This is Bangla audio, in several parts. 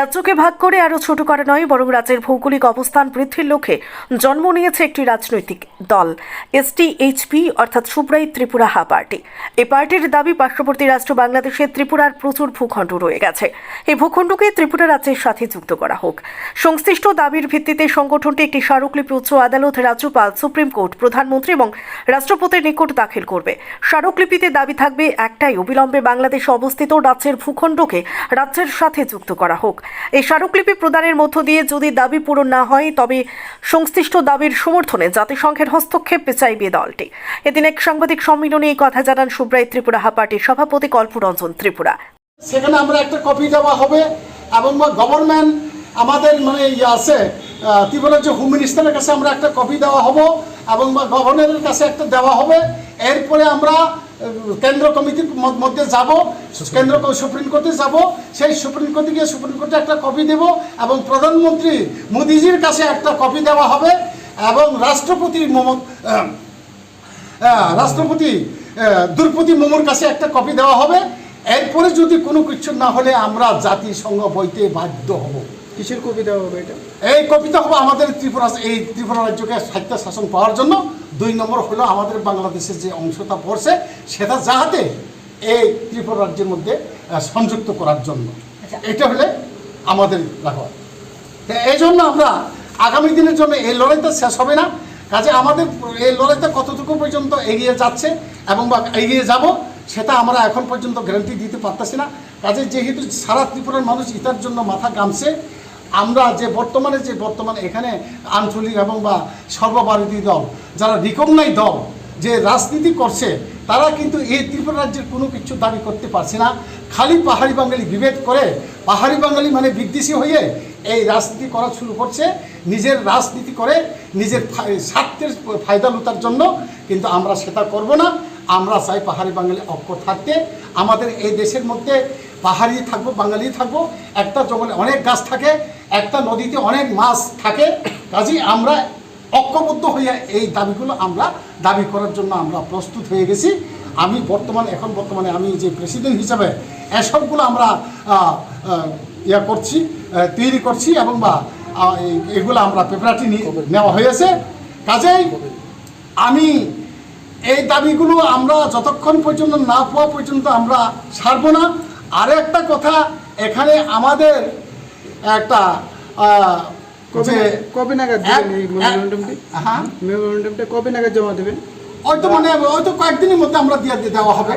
রাজ্যকে ভাগ করে আরও ছোট করা নয়, বরং রাজ্যের ভৌগোলিক অবস্থান বৃদ্ধির লক্ষ্যে জন্ম নিয়েছে একটি রাজনৈতিক দল এসটিএইচপি অর্থাৎ সুব্রাই ত্রিপুরা হা পার্টি। এই পার্টির দাবি, পার্শ্ববর্তী রাষ্ট্র বাংলাদেশে ত্রিপুরার প্রচুর ভূখণ্ড রয়ে গেছে। এই ভূখণ্ডকে ত্রিপুরা রাজ্যের সাথে যুক্ত করা হোক। সংশ্লিষ্ট দাবির ভিত্তিতে সংগঠনটি একটি স্মারকলিপি উচ্চ আদালত, রাজ্যপাল, সুপ্রিম কোর্ট, প্রধানমন্ত্রী এবং রাষ্ট্রপতির নিকট দাখিল করবে। স্মারকলিপিতে দাবি থাকবে একটাই, অবিলম্বে বাংলাদেশে অবস্থিত রাজ্যের ভূখণ্ডকে রাজ্যের সাথে যুক্ত করা হোক। এই স্মারকলিপি প্রদানের মধ্য দিয়ে যদি দাবি পূরণ না হয়, তবে সংশ্লিষ্ট দাবির সমর্থনে জাতিসংঘের হস্তক্ষেপ চাইবে দলটি। এদিন এক সাংবাদিক সম্মেলনে এই কথা জানান সুব্রাই ত্রিপুরা হা পার্টির সভাপতি কল্পরঞ্জন ত্রিপুরা। সেখানে আমরা একটা কপি দেওয়া হবে এবং গভর্নমেন্ট আমাদের মানে ইয়ে আছে ত্রিপুরার যে হোম মিনিস্টারের কাছে আমরা একটা কপি দেওয়া হব এবং গভর্নরের কাছে একটা দেওয়া হবে। এরপরে আমরা কেন্দ্র কমিটির মধ্যে যাব কেন্দ্র সুপ্রিম কোর্টে যাব সেই সুপ্রিম কোর্টে গিয়ে সুপ্রিম কোর্টে একটা কপি দেব এবং প্রধানমন্ত্রী মোদিজির কাছে একটা কপি দেওয়া হবে এবং রাষ্ট্রপতি রাষ্ট্রপতি দ্রৌপদী মুর্মুর কাছে একটা কপি দেওয়া হবে। এরপরে যদি কোনো কিছু না হলে আমরা জাতিসংঘ বইতে বাধ্য হব। কিসের দেওয়া হবে এটা? এই কবিতা হবে আমাদের ত্রিপুরা এই ত্রিপুরা রাজ্যকে সাহিত্য শাসন পাওয়ার জন্য দুই নম্বর হলো আমাদের বাংলাদেশের যে অংশটা পড়ছে সেটা যাহাতে এই ত্রিপুরা রাজ্যের মধ্যে সংযুক্ত করার জন্য। এটা হলে আমাদের রাখা এই জন্য আমরা আগামী দিনের জন্য এই লড়াইটা শেষ হবে না। কাজে আমাদের এই লড়াইটা কতটুকু পর্যন্ত এগিয়ে যাচ্ছে এবং বা এগিয়ে যাব সেটা আমরা এখন পর্যন্ত গ্যারান্টি দিতে পারতেছি না। কাজে যেহেতু সারা ত্রিপুরার মানুষ ইতার জন্য মাথা গামছে আমরা যে বর্তমানে যে বর্তমানে এখানে আঞ্চলিক এবং বা সর্বভারতীয় দল, যারা রিকগনাই দল যে রাজনীতি করছে, তারা কিন্তু এই ত্রিপুরা রাজ্যের কোনো কিছু দাবি করতে পারছে না। খালি পাহাড়ি বাঙালি বিভেদ করে, পাহাড়ি বাঙালি মানে বিদ্বেষী হয়ে এই রাজনীতি করা শুরু করছে। নিজের রাজনীতি করে, নিজের স্বার্থের ফায়দা লুতার জন্য কিন্তু আমরা সেটা করব না। আমরা চাই পাহাড়ি বাঙালি অক্ষ থাকতে। আমাদের এই দেশের মধ্যে পাহাড়ি থাকব বাঙালি থাকব। একটা জঙ্গলে অনেক গাছ থাকে একটা নদীতে অনেক মাছ থাকে কাজেই আমরা ঐক্যবদ্ধ হয়ে এই দাবিগুলো আমরা দাবি করার জন্য আমরা প্রস্তুত হয়ে গেছি। আমি বর্তমানে এখন বর্তমানে আমি যে প্রেসিডেন্ট হিসাবে এসবগুলো আমরা ইয়া করছি তৈরি করছি এবং বা এগুলো আমরা পেপারাটি নেওয়া হয়েছে। কাজেই আমি এই দাবিগুলো আমরা যতক্ষণ পর্যন্ত না পাওয়া পর্যন্ত আমরা ছাড়ব না। আর একটা কথা এখানে আমাদের একটা আহ, কবে কবে নাগাদ মেমোরেন্ডামটি হ্যাঁ? মেমোরেন্ডামটা কবে নাগাদ জমা দেবেন? হয়তো মানে হয়তো কয়েকদিনের মধ্যে আমরা দিয়ে দিয়ে দেওয়া হবে।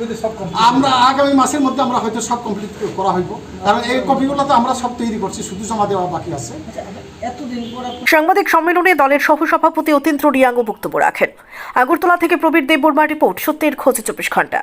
মধ্যে আমরা আগামী মাসের মধ্যে আমরা হয়তো সব কমপ্লিট করা হইব। কারণ এই কপিগুলো তো আমরা সব তৈরি করছি শুধু জমা দেওয়া বাকি আছে। সাংবাদিক সম্মেলনে দলের সহসভাপতি অতীন্দ্র রিয়াঙ্গ বক্তব্য রাখেন। আগরতলা থেকে প্রবীর দেববর্মা রিপোর্ট সত্যের খোঁজে চব্বিশ ঘণ্টা।